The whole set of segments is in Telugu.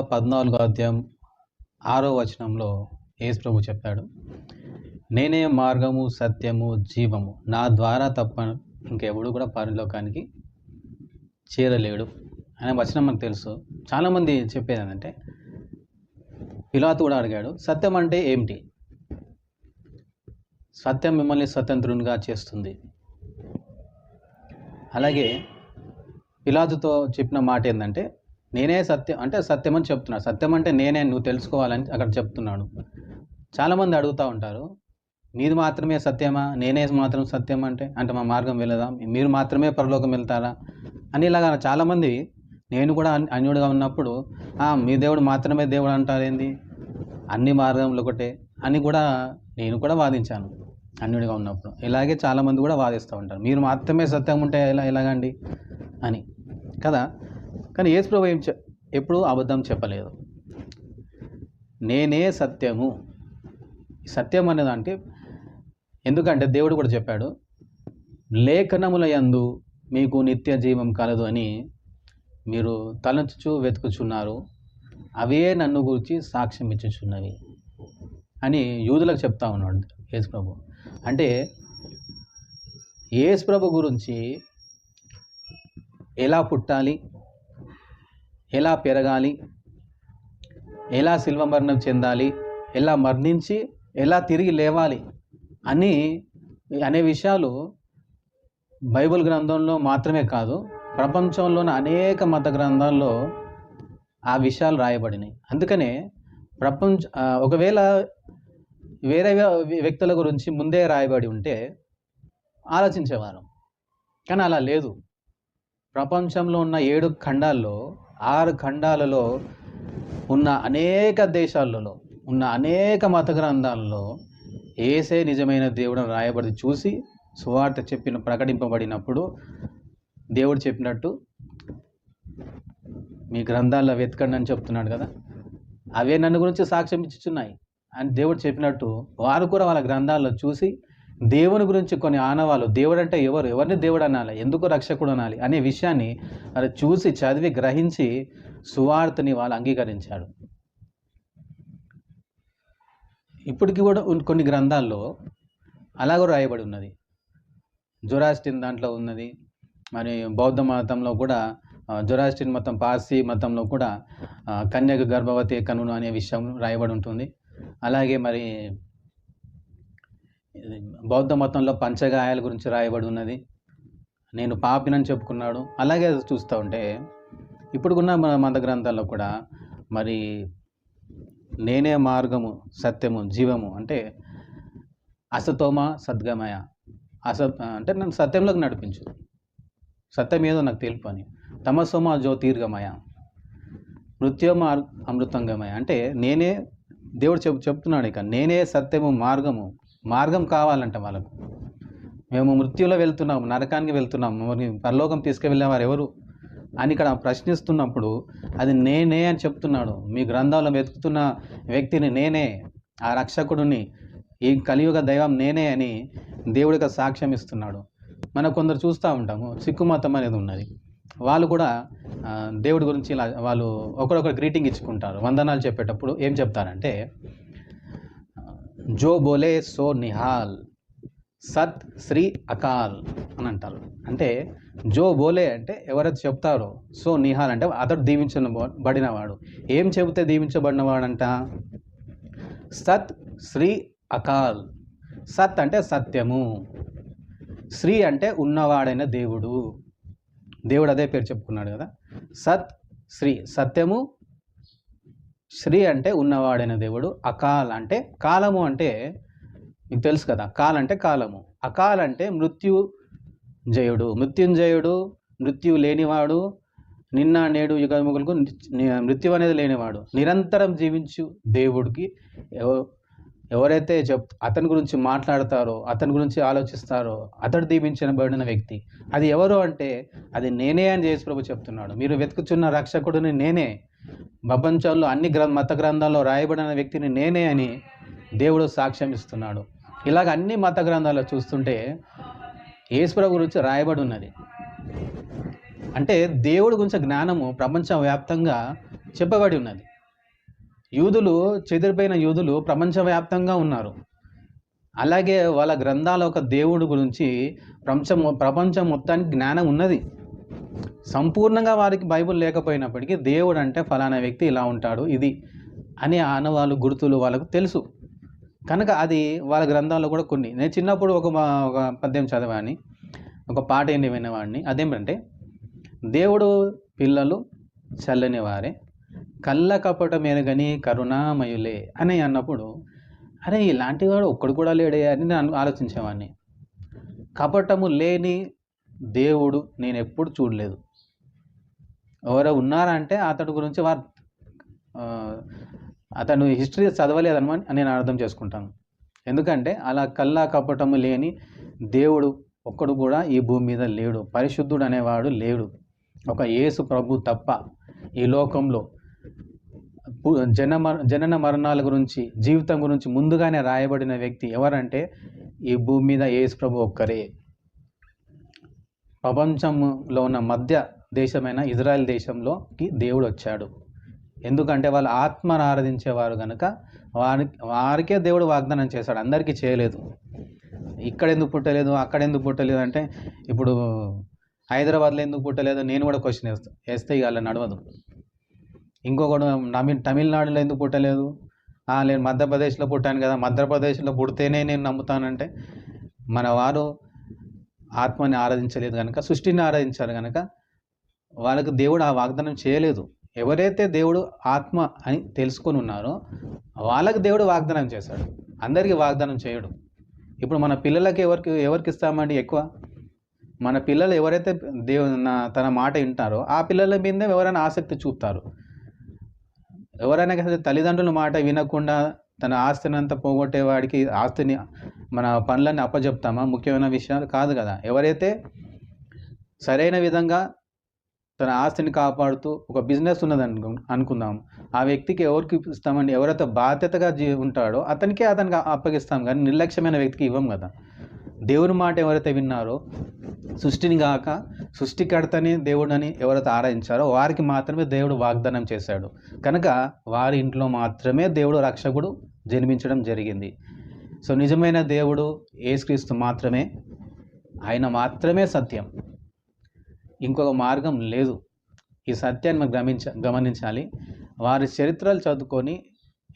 పద్నాలుగో అధ్యాయం ఆరో వచనంలో యేసు ప్రభు చెప్పాడు నేనే మార్గము సత్యము జీవము. నా ద్వారా తప్ప ఇంకెవడు కూడా పరలోకానికి చేరలేడు. అనే వచనం మనకు తెలుసు. చాలామంది చెప్పేది ఏంటంటే పిలాతు కూడా అడిగాడు సత్యం అంటే ఏమిటి? సత్యం మిమ్మల్ని స్వతంత్రునిగా చేస్తుంది. అలాగే పిలాతుతో చెప్పిన మాట ఏంటంటే నేనే సత్యం అంటే సత్యం అని చెప్తున్నాడు సత్యం అంటే నేనే నువ్వు తెలుసుకోవాలని అక్కడ చెప్తున్నాడు. చాలామంది అడుగుతూ ఉంటారు మీది మాత్రమే సత్యమా? నేనే మాత్రం సత్యం అంటే? అంటే మా మార్గం వెళ్ళదా? మీరు మాత్రమే పరలోకం వెళ్తారా? అని ఇలాగా చాలామంది నేను కూడా అన్- అన్యుడిగా ఉన్నప్పుడు మీ దేవుడు మాత్రమే దేవుడు అంటారేంది? అన్ని మార్గంలో ఒకటే అని కూడా నేను కూడా వాదించాను అన్యుడిగా ఉన్నప్పుడు. ఇలాగే చాలామంది కూడా వాదిస్తూ ఉంటారు మీరు మాత్రమే సత్యం ఉంటే ఎలా ఎలాగండి? అని. కదా? కానీ యేసుప్రభు ఏం చె ఎప్పుడూ అబద్ధం చెప్పలేదు. నేనే సత్యము. సత్యం అనేదంటే అంటే ఎందుకంటే దేవుడు కూడా చెప్పాడు లేఖనముల యందు మీకు నిత్య జీవం కలదు అని మీరు తలంచుచు వెతుకుచున్నారు. అవే నన్ను గురించి సాక్ష్యం ఇచ్చుచున్నవి అని యూదులకు చెప్తా ఉన్నాడు యేసు ప్రభు. అంటే యేసు ప్రభు గురించి ఎలా పుట్టాలి? ఎలా పెరగాలి? ఎలా శిల్వ మరణం చెందాలి? ఎలా మరణించి ఎలా తిరిగి లేవాలి? అని అనే విషయాలు బైబిల్ గ్రంథంలో మాత్రమే కాదు ప్రపంచంలోని అనేక మత గ్రంథాల్లో ఆ విషయాలు రాయబడినాయి. అందుకనే ప్రపంచ ఒకవేళ వేరే వ్యక్తుల గురించి ముందే రాయబడి ఉంటే ఆలోచించేవారు. కానీ అలా లేదు. ప్రపంచంలో ఉన్న ఏడు ఖండాల్లో ఆరు ఖండాలలో ఉన్న అనేక దేశాలలో ఉన్న అనేక మత గ్రంథాలలో ఏసే నిజమైన దేవుడు రాయబడి చూసి సువార్త చెప్పిన ప్రకటింపబడినప్పుడు దేవుడు చెప్పినట్టు మీ గ్రంథాల్లో వెతకండి అని చెప్తున్నాడు కదా. అవే నన్ను గురించి సాక్ష్యం ఇచ్చుచున్నాయి. అని దేవుడు చెప్పినట్టు వారు కూడా వాళ్ళ గ్రంథాల్లో చూసి దేవుని గురించి కొన్ని ఆనవాలు దేవుడు అంటే ఎవరు? ఎవరిని దేవుడు అనాలి? ఎందుకు రక్షకుడు అనాలి? అనే విషయాన్ని అది చూసి చదివి గ్రహించి సువార్తని వాళ్ళు అంగీకరించాడు. ఇప్పటికి కూడా కొన్ని గ్రంథాల్లో అలాగ రాయబడి ఉన్నది. జొరాస్టిన్ దాంట్లో ఉన్నది. మరి బౌద్ధ మతంలో కూడా జురాస్టిన్ జొరాస్టిన్ మతం పార్సీ మతంలో కూడా ఆ, కన్యక గర్భవతి కనును అనే విషయం రాయబడి ఉంటుంది. అలాగే మరి బౌద్ధ మతంలో పంచగాయాల గురించి రాయబడి ఉన్నది. నేను పాపినని చెప్పుకున్నాడు. అలాగే చూస్తూ ఉంటే ఇప్పుడున్న మన మత గ్రంథాల్లో కూడా మరి నేనే మార్గము సత్యము జీవము అంటే అసతోమ సద్గమయ. అస అంటే నన్ను సత్యంలోకి నడిపించు. సత్యం ఏదో నాకు తెలుపు అని తమసోమ జ్యోతిర్గమయ. మృత్యోమ అర్- అమృతంగమయ. అంటే నేనే దేవుడు చెప్ చెప్తున్నాడు ఇక నేనే సత్యము మార్గము మార్గం కావాలంట వాళ్ళకు. మేము మృత్యులో వెళ్తున్నాము నరకానికి వెళ్తున్నాము మరి పరలోకం తీసుకువెళ్ళేవారు ఎవరు అని ఇక్కడ ప్రశ్నిస్తున్నప్పుడు అది నేనే అని చెప్తున్నాడు. మీ గ్రంథాల్లో వెతుకుతున్న వ్యక్తిని నేనే ఆ రక్షకుడిని ఈ కలియుగ దైవం నేనే అని దేవుడికి సాక్ష్యం ఇస్తున్నాడు. మనం కొందరు చూస్తూ ఉంటాము సిక్కుమతం అనేది ఉన్నది. వాళ్ళు కూడా దేవుడి గురించి ఇలా వాళ్ళు ఒకరొకరు గ్రీటింగ్ ఇచ్చుకుంటారు. వందనాలు చెప్పేటప్పుడు ఏం చెప్తారంటే జో బోలే సో నిహాల్ సత్ శ్రీ అకాల్ అని అంటారు. అంటే జో బోలే అంటే ఎవరైతే చెప్తారో సో నిహాల్ అంటే అతడు దీవించబడినవాడు ఏం చెబితే దీవించబడినవాడంట? సత్ శ్రీ అకాల్. సత్ అంటే సత్యము. శ్రీ అంటే ఉన్నవాడైన దేవుడు. దేవుడు అదే పేరు చెప్పుకున్నాడు కదా. సత్ శ్రీ సత్యము శ్రీ అంటే ఉన్నవాడైన దేవుడు అకాల్ అంటే కాలము అంటే మీకు తెలుసు కదా కాల్ అంటే కాలము. అకాల్ అంటే మృత్యు జయుడు మృత్యుంజయుడు మృత్యు లేనివాడు నిన్న నేడు యుగములకు మృత్యు అనేది లేనివాడు. నిరంతరం జీవించు దేవుడికి ఎవ- ఎవరైతే చెప్ అతని గురించి మాట్లాడతారో అతని గురించి ఆలోచిస్తారో అతడు దీపించబడిన వ్యక్తి అది ఎవరు అంటే అది నేనే అని చేసి ప్రభు చెప్తున్నాడు. మీరు వెతుకుచున్న రక్షకుడిని నేనే. ప్రపంచంలో అన్ని గ్రం మత గ్రంథాల్లో రాయబడిన వ్యక్తిని నేనే అని దేవుడు సాక్ష్యం ఇస్తున్నాడు. ఇలాగ అన్ని మత గ్రంథాల్లో చూస్తుంటే ఈశ్వర గురించి రాయబడి ఉన్నది. అంటే దేవుడి గురించి జ్ఞానము ప్రపంచవ్యాప్తంగా చెప్పబడి ఉన్నది. యూదులు చెదిరిపోయిన యూదులు ప్రపంచవ్యాప్తంగా ఉన్నారు. అలాగే వాళ్ళ గ్రంథాల ఒక దేవుడు గురించి ప్రపంచం ప్రపంచం మొత్తానికి జ్ఞానం ఉన్నది. సంపూర్ణంగా వారికి బైబిల్ లేకపోయినప్పటికీ దేవుడు అంటే ఫలానా వ్యక్తి ఇలా ఉంటాడు ఇది అని ఆనవాళ్ళు గుర్తులు వాళ్ళకు తెలుసు. కనుక అది వాళ్ళ గ్రంథాల్లో కూడా కొన్ని. నేను చిన్నప్పుడు ఒక మా- ఒక పద్యం చదివాని ఒక పాట ఏంటి వినేవాడిని. అదేంటంటే దేవుడు పిల్లలు చల్లని వారే కళ్ళ కపట మెరుగని కరుణామయులే అని అన్నప్పుడు అరే ఇలాంటి వాడు ఒక్కడు కూడా లేడే అని నేను ఆలోచించేవాడిని. కపటము లేని దేవుడు నేను ఎప్పుడు చూడలేదు. ఎవరో ఉన్నారంటే అతడి గురించి వారు అతను హిస్టరీ చదవలేదనమని నేను అర్థం చేసుకుంటాను. ఎందుకంటే అలా కల్లా కపటము లేని దేవుడు ఒక్కడు కూడా ఈ భూమి మీద లేడు. పరిశుద్ధుడు అనేవాడు లేడు. ఒక యేసు ప్రభు తప్ప ఈ లోకంలో జనమ జన జనన మరణాల గురించి జీవితం గురించి ముందుగానే రాయబడిన వ్యక్తి ఎవరంటే ఈ భూమి మీద యేసు ప్రభు ఒక్కరే. ప్రపంచంలో ఉన్న మధ్య దేశమైన ఇజ్రాయెల్ దేశంలోకి దేవుడు వచ్చాడు. ఎందుకంటే వాళ్ళు ఆత్మను ఆరాధించేవారు కనుక వారి వారికే దేవుడు వాగ్దానం చేశాడు. అందరికీ చేయలేదు. ఇక్కడ ఎందుకు పుట్టలేదు? అక్కడ ఎందుకు పుట్టలేదు? అంటే ఇప్పుడు హైదరాబాద్లో ఎందుకు పుట్టలేదు? నేను కూడా క్వశ్చన్ వేస్తా వేస్తే ఇక అలా నడవదు. ఇంకొకడు తమిళ తమిళనాడులో ఎందుకు పుట్టలేదు? నేను మధ్యప్రదేశ్లో పుట్టాను కదా మధ్యప్రదేశ్లో పుడితేనే నేను నమ్ముతానంటే మన వారు ఆత్మని ఆరాధించలేదు కనుక సృష్టిని ఆరాధించారు కనుక వాళ్ళకు దేవుడు ఆ వాగ్దానం చేయలేదు. ఎవరైతే దేవుడు ఆత్మ అని తెలుసుకొని ఉన్నారో వాళ్ళకి దేవుడు వాగ్దానం చేశాడు. అందరికీ వాగ్దానం చేయడు. ఇప్పుడు మన పిల్లలకి ఎవరికి ఎవరికి ఇస్తామండి ఎక్కువ? మన పిల్లలు ఎవరైతే దేవు నా- తన మాట వింటారో ఆ పిల్లల మీద ఎవరైనా ఆసక్తి చూపుతారు. ఎవరైనా కదా తల్లిదండ్రుల మాట వినకుండా తన ఆస్తిని అంతా పోగొట్టే వాడికి ఆస్తిని మన పనులన్నీ అప్పజెప్తామా? ముఖ్యమైన విషయాలు కాదు కదా. ఎవరైతే సరైన విధంగా తన ఆస్తిని కాపాడుతూ ఒక బిజినెస్ ఉన్నది అనుకు అనుకుందాం. ఆ వ్యక్తికి ఎవరికి ఇస్తామండి? ఎవరైతే బాధ్యతగా జీ ఉంటాడో అతనికే అతనికి అప్పగిస్తాం. కానీ నిర్లక్ష్యమైన వ్యక్తికి ఇవ్వం కదా. దేవుని మాట ఎవరైతే విన్నారో సృష్టిని కాక సృష్టికర్తని దేవుడని ఎవరైతే ఆరాధించారో వారికి మాత్రమే దేవుడు వాగ్దానం చేశాడు. కనుక వారి ఇంట్లో మాత్రమే దేవుడు రక్షకుడు జన్మించడం జరిగింది. సో నిజమైన దేవుడు ఏసుక్రీస్తు మాత్రమే. ఆయన మాత్రమే సత్యం. ఇంకొక మార్గం లేదు. ఈ సత్యాన్ని మనం గమనించ గమనించాలి. వారి చరిత్రలు చదువుకొని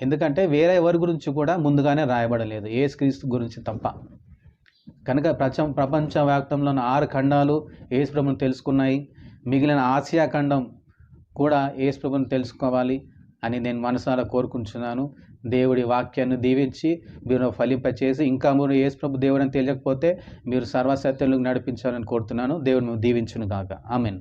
ఎందుకంటే వేరే ఎవరి గురించి కూడా ముందుగానే రాయబడలేదు. యేసుక్రీస్తు గురించి తప్ప. కనుక ప్రచ ప్రపంచవ్యాప్తంలో ఉన్న ఆరు ఖండాలు ఏసుప్రభుని తెలుసుకున్నాయి. మిగిలిన ఆసియా ఖండం కూడా ఏసుప్రభుని తెలుసుకోవాలి. అని నేను మనసారా కోరుకుంటున్నాను. దేవుడి వాక్యాన్ని దీవించి మీరు ఫలింపచేసి ఇంకా మీరు యేసుప్రభు దేవుడని తెలియకపోతే మీరు సర్వసత్యంలోకి నడిపించాలని కోరుతున్నాను. దేవుడు దీవించును కాక ఆమెన్.